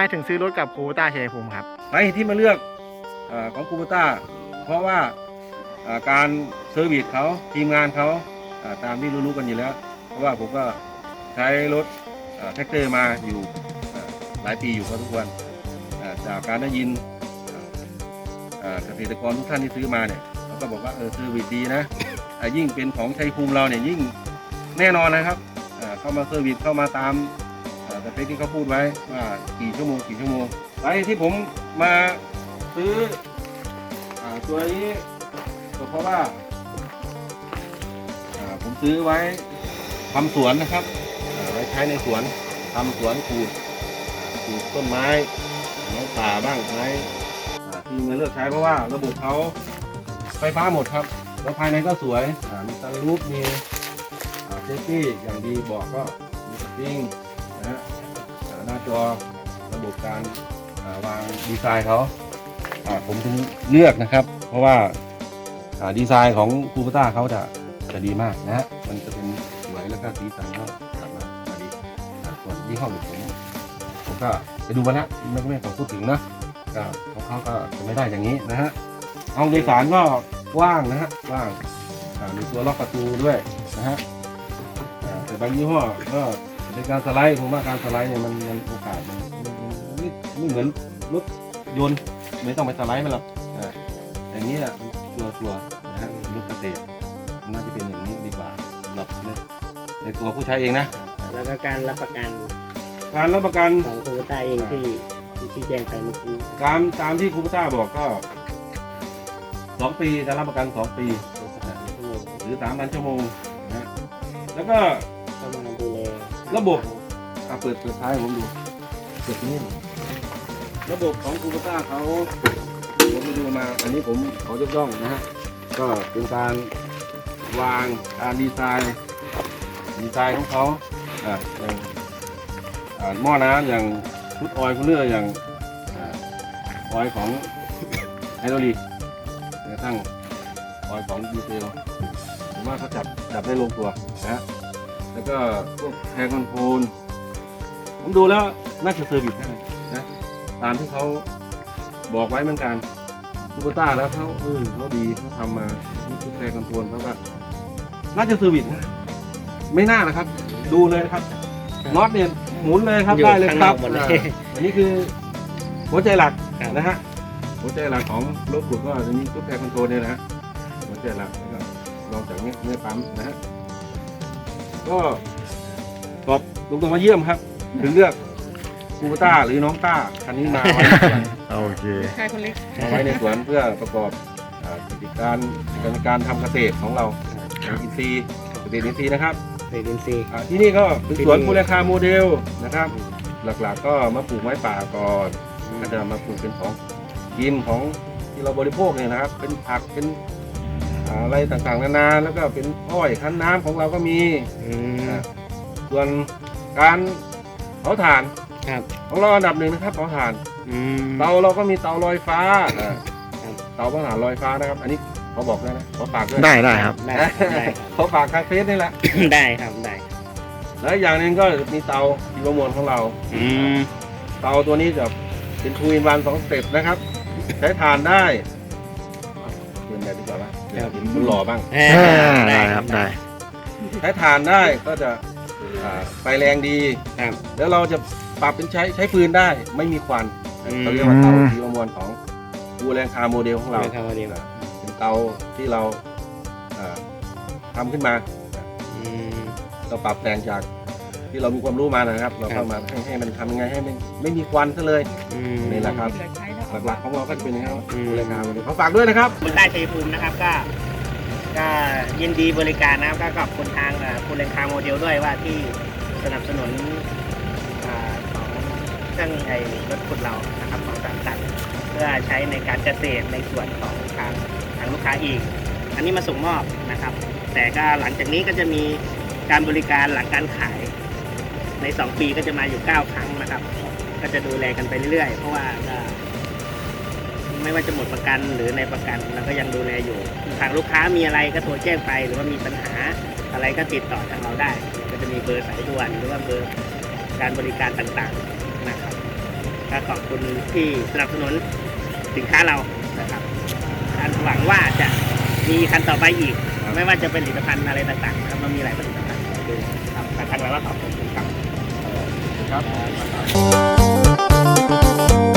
มถึงซื้อรถกับคูบูต้าชัยภูมิครับสาเหตุที่มาเลือกเออของคูโบต้าเพราะว่าเอ่อการเซอร์วิสเขาทีมงานเขาเอ่อตามที่รู้ๆกันอยู่แล้ว เพราะว่าผมก็ใช้รถแท็กเตอร์มาอยู่เอ่อหลายปีอยู่พอสมควรเอ่อจากการได้ยินเอ่อเอ่อเกษตรกรทุกท่านที่ซื้อมาเนี่ยเขาก็บอกว่าเออเซอร์วิสดีนะอะยิ่งเป็นของชัยภูมิเราเนี่ยยิ่งแน่นอนนะครับเอ่อเข้ามาเซอร์วิสเข้ามาตาม สเปคที่เขาพูดไว้ว่ากี่ชั่วโมงกี่ชั่วโมงสาเหตุที่ผมมาซื้ออตัวนี้ก็เพราะว่าผมซื้อไว้ทำสวนนะครับไว้ใช้ในสวนทำสวนขูดขูดต้นไม้ไม้ป่าบ้างไม้อ่ที่มาเลือกใช้เพราะว่าระบบเขาไฟฟ้าหมดครับแล้วภายในก็สวยมีตันรูปมีเซฟตี้อย่างดีบอกก็มีสปริง นะฮะหน้าจอระบบการาวางดีไซน์เขาผมถึงเลือกนะครับ เพราะว่าาดีไซน์ของคูปต้าเขาจะจะดีมากนะฮะมันจะเป็นสวยแล้วก็สีสันก็กลับมาดีส่วนยี่ห้ออื่นผมผมก็ไปดูมาแล้วไม่ไม่ต้องพูดถึงนะก็ของเขาก็จะไม่ได้อย่างนี้นะฮะห้องโดยสารก็ว้างนะฮะว้างมีตัวล็อกประตูด้วยนะฮะแต่บางยี่ห้อก็ ในการสไลด์ผมว่าการสไลด์เนี่ยมันมันโอกาสมันมันมันไม่ไม่เหมือนรถยนต์ไม่ต้องไปสไลด์มันหรอกอ่าอย่างนี้แหละตัวตัวนะฮะรถเกษตรน่าจะเป็นอย่างนี้ดีกว่าสำหรับในในตัวผู้ใช้เองนะ แล้วก็การรับประกันการรับประกันของโตโยต้าเองที่ที่ชี้แจงไปเมื่อกี้ตามตามที่ครูพุต้าบอกก็สองปีการรับประกันสองปี หรือสามพันชั่วโมงนะฮะแล้วก็เข้ามาดูแล ระบบอะเปิดเปิดท้ายให้ผมดูเปิดนี่ระบบของคูปต้าเขาผมไปดูมา อันนี้ผมขอยกย่องนะฮะก็เป็นการวางการดีไซน์ดีไซน์ของเขาอ่าอย่างอ่าหม้อน้ำอย่างชุดออยล์คูลเลอร์อย่างอ่าออยล์ของไฮดรอลิกกระทั่งออยล์ของดีเซลผมว่าเขาจับจับได้ลงตัวนะฮะ แล้วก็พวกแพรคอนโทรลผมดูแล้วน่าจะเซอร์วิสได้นะตามที่เขาบอกไว้เหมือนกันซูเปอร์ต้าแล้วเขาเออเขาดีเขาทำมานี่คือแพรคอนโทรลเขาก็น่าจะเซอร์วิสนะไม่น่านะครับ ดูเลยนะครับน็อตเนี่ยหมุนเลยครับอยู่ได้เลยข้างคนรัอบกหมดเลยอ่าอันนี้คือหัวใจหลักครับนะฮะหัวใจหลักของรถขุดก็อันนี้ชุดแพรคอนโทรลเนี่ยนะฮะหัวใจหลักแล้วก็ลองจากนี้เนี่ยปั๊มนะฮะ ก็ตอบลงตัวมาเยี่ยมครับ ถึงเลือกครูต้าหรือน้องต้าคันนี้มาไว้ในสวนโอเค ชายคนเล็ก มาไว้ในสวนเพื่อประกอบอ่ากิจการการการทำเกษตรของเราอินทรีย์เกษตรอินทรีย์นะครับ เรดินซีอ่าที่นี่ก็เป็นสวนที่นี่ มูลค่าโมเดลนะครับ หลักๆก็มาปลูกไม้ป่าก่อนก็จะมาปลูกเป็นของกินของที่เราบริโภคเนี่ยนะครับ เป็นผักเป็น อ่าอะไรต่างๆนานาแล้วก็เป็นอ้อยคั้นน้ำของเราก็มีอืมอ่าส่วนการเผาถ่านครับของเราอันดับหนึ่งนะครับเผาถ่าน อืม เตาเราก็มีเตาลอยฟ้าอ่าครับเตาเผาถ่านลอยฟ้านะครับ อันนี้เขาบอกได้นะขอฝากด้วยได้ได้ครับ ได้ได้ครับ เขาฝากทางเฟซนี่แหละได้ครับได้แล้วอย่างหนึ่งก็มีเตาชีวมวลของเรา อืมเตาตัวนี้จะเป็นทูอินวันสองสเต็ปนะครับ ใช้ถ่านได้เปลี่ยนแบบดีกว่าไห มเดี๋ยวเห็นคุณหล่อบ้าง อ่าอ่าได้ครับได้ ใช้ถ่านได้ก็จะอ่าไฟแรงดี ครับ แล้วเราจะปรับเป็นใช้ใช้ฟืนได้ไม่มีควันอืม เขาเรียกว่าเตาชีวมวลของบูแรงคาโมเดลของเราไม่ครับวันนี้แบบเป็นเตาที่เราอ่าทำขึ้นมาอืมเราปรับแต่งจากที่เรามีความรู้มานะครับ เราครัเข้าบ มาให้ให้มันทำยังไงให้มันไม่มีควันซะเลยอืมนี่แหละครับเหลือใช้แล้ว หลักๆของเราก็จะเป็นอย่างนี้ครับอืมบูแรงคาโมเดลเขาฝากด้วยนะครับคุณได้ชัยภูมินะครับก็ก็ยินดีบริการนะครับก็ขอบคุณทางเอ่อคุณเลนคาโมเดลด้วยว่าที่สนับสนุนอ่าของเครื่องไอ้รถขุดเรานะครับของสามตันเพื่อใช้ในการเกษตรในส่วนของทางทางลูกค้าอีก อันนี้มาส่งมอบนะครับ แต่ก็หลังจากนี้ก็จะมีการบริการหลังการขายใน 2 ปีก็จะมาอยู่ 9 ครั้งนะครับ ก็จะดูแลกันไปเรื่อยๆ เพราะว่าก็ ไม่ว่าจะหมดประกันหรือในประกันเราก็ยังดูแลอยู่ ทางลูกค้ามีอะไรก็โทรแจ้งไป หรือว่ามีปัญหาอะไรก็ติดต่อทางเราได้ ก็จะมีเบอร์สายด่วนหรือว่าเบอร์การบริการต่างๆนะครับก็ขอบคุณที่สนับสนุนสินค้าเรานะครับอันหวังว่าจะมีคันต่อไปอีก ไม่ว่าจะเป็นผลิตภัณฑ์อะไรต่างๆครับมันมีหลายผลิตภัณฑ์ดูครับทางเราก็ขอบคุณครับครับ